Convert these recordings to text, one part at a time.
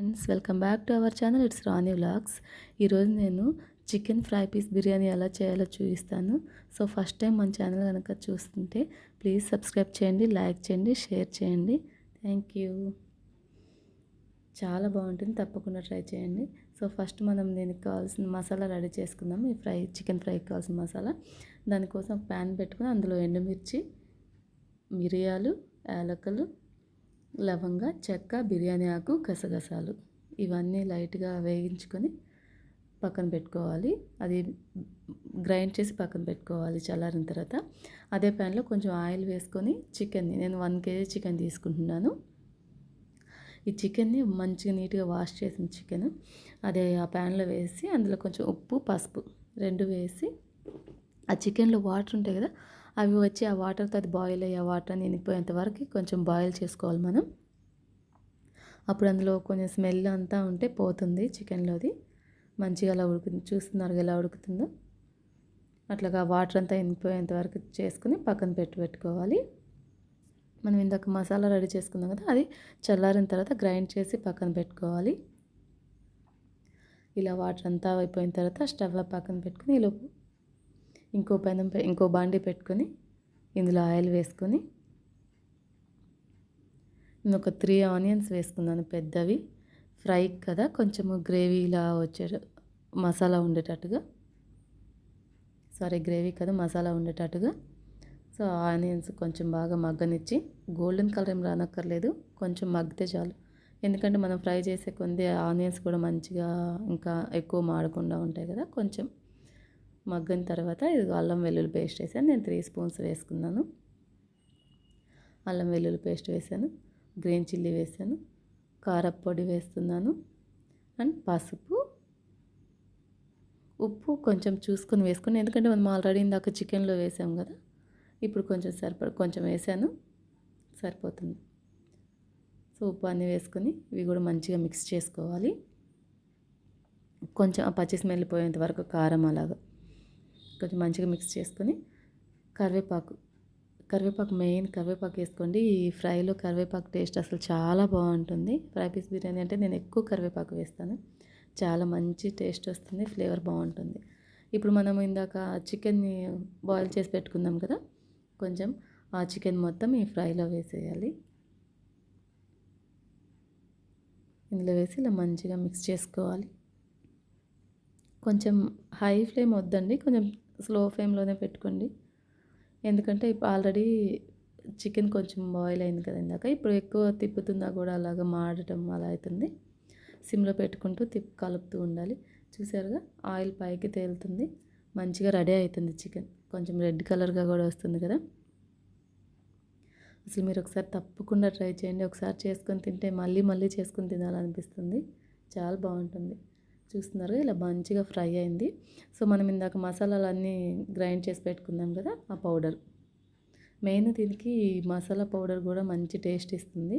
Friends welcome back to our channel it's Rani vlogs ఈరోజు నేను chicken fry piece biryani ఎలా చేయాలో చూపిస్తాను. సో ఫస్ట్ టైం మన ఛానల్ కనుక చూస్తుంటే ప్లీజ్ సబ్స్క్రైబ్ చేయండి లైక్ చేయండి షేర్ చేయండి. థ్యాంక్ యూ చాలా బాగుంటుంది. తప్పకుండా ట్రై చేయండి. సో ఫస్ట్ మనం దీనికి కావాల్సిన మసాలా రెడీ చేసుకుందాం. ఈ ఫ్రై చికెన్ ఫ్రైకి కావాల్సిన మసాలా. దానికోసం ఒక ప్యాన్ పెట్టుకుని అందులో ఎండుమిర్చి మిరియాలు యాలకులు లవంగ చెక్క బిర్యానీ ఆకు గసగసాలు. ఇవన్నీ లైట్గా వేయించుకొని పక్కన పెట్టుకోవాలి. అది గ్రైండ్ చేసి పక్కన పెట్టుకోవాలి చల్లారిన తర్వాత. అదే ప్యాన్లో కొంచెం ఆయిల్ వేసుకొని చికెన్ని నేను వన్ కేజీ చికెన్ తీసుకుంటున్నాను. ఈ చికెన్ని మంచిగా నీట్గా వాష్ చేసిన చికెన్ అదే ఆ ప్యాన్లో వేసి అందులో కొంచెం ఉప్పు పసుపు రెండు వేసి ఆ చికెన్లో వాటర్ ఉంటాయి కదా అవి వచ్చి ఆ వాటర్తో అది బాయిల్ అయ్యి ఆ వాటర్ అని వరకు కొంచెం బాయిల్ చేసుకోవాలి మనం. అప్పుడు అందులో కొంచెం స్మెల్ అంతా ఉంటే పోతుంది చికెన్లోది. మంచిగా అలా ఉడుకుతుంది చూస్తున్నారు ఎలా ఉడుకుతుందో. అట్లాగా వాటర్ అంతా ఎండిపోయేంత వరకు చేసుకుని పక్కన పెట్టి పెట్టుకోవాలి. మనం ఇందాక మసాలా రెడీ చేసుకున్నాం కదా అది చల్లారిన తర్వాత గ్రైండ్ చేసి పక్కన పెట్టుకోవాలి. ఇలా వాటర్ అంతా అయిపోయిన తర్వాత స్టవ్ పక్కన పెట్టుకుని ఈలోపు ఇంకో పెనం ఇంకో బాండి పెట్టుకొని ఇందులో ఆయిల్ వేసుకొని నేను ఒక త్రీ ఆనియన్స్ వేసుకున్నాను పెద్దవి. ఫ్రై కదా కొంచెము గ్రేవీలా వచ్చే మసాలా ఉండేటట్టుగా. సారీ గ్రేవీ కదా మసాలా ఉండేటట్టుగా. సో ఆనియన్స్ కొంచెం బాగా మగ్గనిచ్చి గోల్డెన్ కలర్ ఏం రానక్కర్లేదు కొంచెం మగ్గితే చాలు. ఎందుకంటే మనం ఫ్రై చేసే కొంది ఆనియన్స్ కూడా మంచిగా ఇంకా ఎక్కువ మాడకుండా ఉంటాయి కదా కొంచెం. మగ్గిన తర్వాత ఇది అల్లం వెల్లుల్లి పేస్ట్ వేసాను. నేను త్రీ స్పూన్స్ వేసుకున్నాను. అల్లం వెల్లుల్లి పేస్ట్ వేసాను. గ్రీన్ చిల్లీ వేసాను. కారపొడి వేస్తున్నాను. అండ్ పసుపు. ఉప్పు కొంచెం చూసుకొని వేసుకుని ఎందుకంటే మనం ఆల్రెడీ ఇందాక చికెన్లో వేసాం కదా ఇప్పుడు కొంచెం సరిపడ కొంచెం వేసాను. సరిపోతుంది. సో ఉప్పు అన్నీ వేసుకొని ఇవి కూడా మంచిగా మిక్స్ చేసుకోవాలి. కొంచెం ఆ పచ్చి స్మెల్ పోయేంత వరకు కారం అలాగా. కొంచెం మంచిగా మిక్స్ చేసుకొని కరివేపాకు కరివేపాకు మెయిన్ కరివేపాకు వేసుకోండి. ఈ ఫ్రైలో కరివేపాకు టేస్ట్ అసలు చాలా బాగుంటుంది. ఫ్రై పీస్ బిర్యానీ అంటే నేను ఎక్కువ కరివేపాకు వేస్తాను. చాలా మంచి టేస్ట్ వస్తుంది ఫ్లేవర్ బాగుంటుంది. ఇప్పుడు మనం ఇందాక చికెన్ని బాయిల్ చేసి పెట్టుకుందాం కదా కొంచెం ఆ చికెన్ మొత్తం ఈ ఫ్రైలో వేసేయాలి. ఇందులో వేసి ఇలా మంచిగా మిక్స్ చేసుకోవాలి. కొంచెం హై ఫ్లేమ్ వద్దండి కొంచెం స్లో ఫ్లేమ్లోనే పెట్టుకోండి. ఎందుకంటే ఇప్పుడు ఆల్రెడీ చికెన్ కొంచెం బాయిల్ అయింది కదా ఇందాక. ఇప్పుడు ఎక్కువ తిప్పుతుందా కూడా అలాగ మాడటం అలా అవుతుంది సిమ్లో పెట్టుకుంటూ తిప్పి కలుపుతూ ఉండాలి. చూసారుగా? ఆయిల్ పైకి తేలుతుంది. మంచిగా రెడీ అవుతుంది చికెన్. కొంచెం రెడ్ కలర్గా కూడా వస్తుంది కదా? అసలు మీరు ఒకసారి తప్పకుండా ట్రై చేయండి. ఒకసారి చేసుకొని తింటే మళ్ళీ మళ్ళీ చేసుకొని తినాలనిపిస్తుంది. చాలా బాగుంటుంది. చూస్తున్నారు. ఇలా మంచిగా ఫ్రై అయింది. సో మనం ఇందాక మసాలాలన్నీ గ్రైండ్ చేసి పెట్టుకుందాం కదా ఆ పౌడర్. మెయిన్ దీనికి మసాలా పౌడర్ కూడా మంచి టేస్ట్ ఇస్తుంది.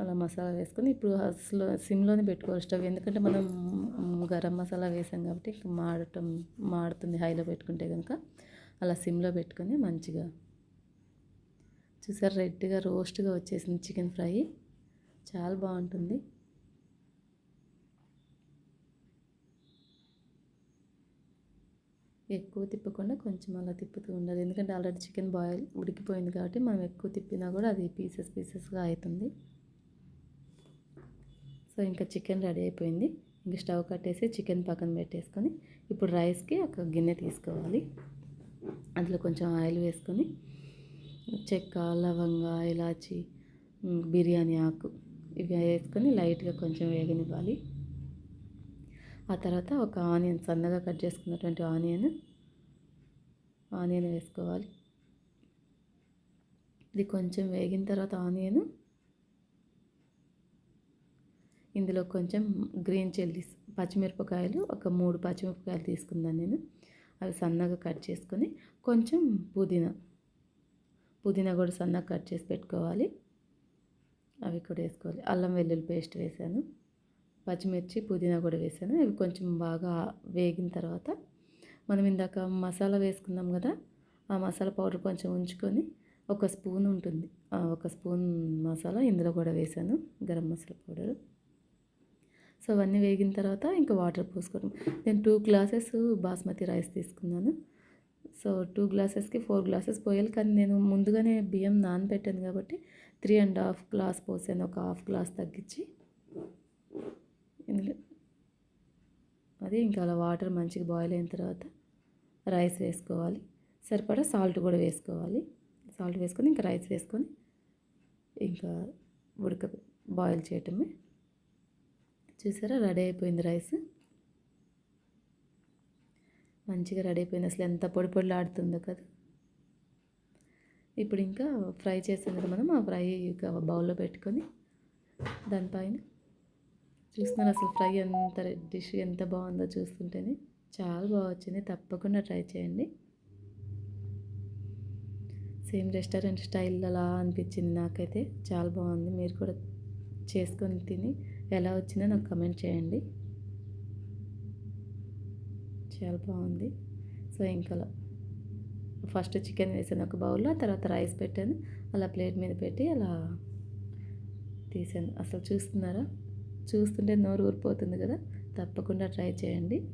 అలా మసాలా వేసుకొని ఇప్పుడు అసలు సిమ్లోనే పెట్టుకోవాలి స్టవ్. ఎందుకంటే మనం గరం మసాలా వేసాం కాబట్టి మాడటం మాడుతుంది హైలో పెట్టుకుంటే కనుక. అలా సిమ్లో పెట్టుకొని మంచిగా. చూసారు రెడ్గా రోస్ట్గా వచ్చేసింది చికెన్ ఫ్రై. చాలా బాగుంటుంది. ఎక్కువ తిప్పకుండా కొంచెం అలా తిప్పుతూ ఉండాలి. ఎందుకంటే ఆల్రెడీ చికెన్ బాయిల్ ఉడికిపోయింది కాబట్టి మనం ఎక్కువ తిప్పినా కూడా అది పీసెస్ పీసెస్గా అవుతుంది. సో ఇంకా చికెన్ రెడీ అయిపోయింది. ఇంకా స్టవ్ కట్టేసి చికెన్ పక్కన పెట్టేసుకొని ఇప్పుడు రైస్కి ఒక గిన్నె తీసుకోవాలి. అందులో కొంచెం ఆయిల్ వేసుకొని చెక్క లవంగ ఇలాచి బిర్యానీ ఆకు ఇవి వేసుకొని లైట్గా కొంచెం వేగనివ్వాలి. ఆ తర్వాత ఒక ఆనియన్ సన్నగా కట్ చేసుకున్నటువంటి ఆనియన్ ఆనియన్ వేసుకోవాలి. ఇది కొంచెం వేగిన తర్వాత ఆనియన్ ఇందులో కొంచెం గ్రీన్ చిల్లీస్ పచ్చిమిరపకాయలు ఒక మూడు పచ్చిమిరపకాయలు తీసుకున్నాను నేను. అవి సన్నగా కట్ చేసుకొని కొంచెం పుదీనా పుదీనా కూడా సన్నగా కట్ చేసి పెట్టుకోవాలి. అవి కూడా వేసుకోవాలి. అల్లం వెల్లుల్లి పేస్ట్ వేసాను. పచ్చిమిర్చి పుదీనా కూడా వేసాను. ఇవి కొంచెం బాగా వేగిన తర్వాత మనం ఇందాక మసాలా వేసుకున్నాం కదా ఆ మసాలా పౌడర్ కొంచెం ఉంచుకొని ఒక స్పూన్ ఉంటుంది. ఒక స్పూన్ మసాలా ఇందులో కూడా వేసాను గరం మసాలా పౌడర్. సో అవన్నీ వేగిన తర్వాత ఇంకా వాటర్ పోసుకోవడం. నేను టూ గ్లాసెస్ బాస్మతి రైస్ తీసుకున్నాను. సో టూ గ్లాసెస్కి ఫోర్ గ్లాసెస్ పోయాలి. కానీ నేను ముందుగానే బియ్యం నానబెట్టాను కాబట్టి త్రీ అండ్ హాఫ్ గ్లాస్ పోసాను. ఒక హాఫ్ గ్లాస్ తగ్గించి అదే అది ఇంకా అలా వాటర్ మంచిగా బాయిల్ అయిన తర్వాత రైస్ వేసుకోవాలి. సరిపడా సాల్ట్ కూడా వేసుకోవాలి. సాల్ట్ వేసుకొని ఇంకా రైస్ వేసుకొని ఇంకా ఉడక బాయిల్ చేయటమే. చూసారా? రెడీ అయిపోయింది రైస్. మంచిగా రెడీ అయిపోయింది. అసలు ఎంత పొడి పొడిలాడుతుందో కదా. ఇప్పుడు ఇంకా ఫ్రై చేసాం కదా మనం ఆ ఫ్రై ఇక బౌల్లో పెట్టుకొని దానిపైన చూస్తున్నారు అసలు ఫ్రై ఎంత డిష్ ఎంత బాగుందో చూస్తుంటేనే చాలా బాగా వచ్చింది. తప్పకుండా ట్రై చేయండి. సేమ్ రెస్టారెంట్ స్టైల్ అలా అనిపించింది నాకైతే. చాలా బాగుంది. మీరు కూడా చేసుకొని తిని ఎలా వచ్చిందో నాకు కమెంట్ చేయండి. చాలా బాగుంది. సో ఇంకా ఫస్ట్ చికెన్ వేసాను ఒక బౌల్లో తర్వాత రైస్ పెట్టాను. అలా ప్లేట్ మీద పెట్టి అలా తీసాను. అసలు చూస్తున్నారా? చూస్తుంటే నోరు ఊరిపోతుంది కదా? తప్పకుండా ట్రై చేయండి.